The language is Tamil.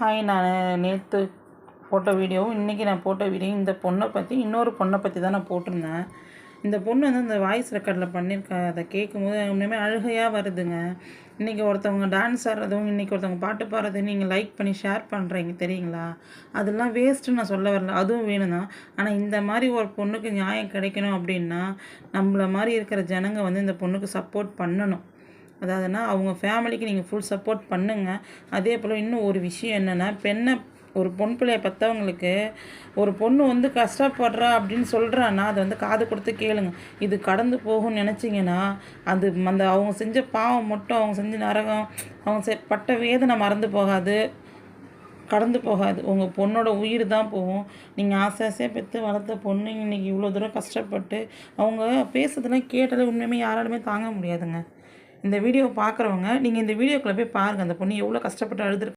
ஹாய் நான் நேற்று போட்ட வீடியோவும் இன்றைக்கி நான் போட்ட வீடியோ இந்த பொண்ணை பற்றி இன்னொரு பொண்ணை பற்றி தான் நான் போட்டிருந்தேன். இந்த பொண்ணு வந்து இந்த வாய்ஸ் ரெக்கார்டில் பண்ணியிருக்கேன் அதை கேட்கும்போது இன்னுமே அழுகையாக வருதுங்க. இன்றைக்கி ஒருத்தவங்க டான்ஸ் ஆடுறதும் இன்றைக்கி ஒருத்தவங்க பாட்டு பாடுறதும் நீங்கள் லைக் பண்ணி ஷேர் பண்ணுறீங்க தெரியுங்களா? அதெல்லாம் வேஸ்ட்டு நான் சொல்ல வரல அதுவும் வேணும் தான் ஆனால் இந்த மாதிரி ஒரு பொண்ணுக்கு நியாயம் கிடைக்கணும் அப்படின்னா நம்மள மாதிரி இருக்கிற ஜனங்க வந்து இந்த பொண்ணுக்கு சப்போர்ட் பண்ணணும். அதாவதுன்னா அவங்க ஃபேமிலிக்கு நீங்கள் ஃபுல் சப்போர்ட் பண்ணுங்கள் அதே போல் இன்னும் ஒரு விஷயம் என்னென்னா பெண்ணை ஒரு பொன் பிள்ளைய பெற்றவங்களுக்கு ஒரு பொண்ணு வந்து கஷ்டப்படுறா அப்படின்னு சொல்கிறான்னா அதை வந்து காது கொடுத்து கேளுங்க. இது கடந்து போகும்னு நினச்சிங்கன்னா அது அந்த அவங்க செஞ்ச பாவம் மட்டும் அவங்க செஞ்ச நரகம் அவங்க செ பட்ட வேதனை மறந்து போகாது. கடந்து போகாது. உங்கள் பொண்ணோட உயிர் தான் போகும். நீங்கள் ஆசை ஆசையாக பெற்று வளர்த்த பொண்ணு இன்றைக்கி இவ்வளோ தூரம் கஷ்டப்பட்டு அவங்க பேசுறதுலாம் கேட்டாலே உண்மையுமே யாராலுமே தாங்க முடியாதுங்க. இந்த வீடியோவை பார்க்குறவங்க நீங்கள் இந்த வீடியோக்குள்ளே போய் பாருங்கள் அந்த பொண்ணு எவ்வளோ கஷ்டப்பட்டு அழுதுருக்கு.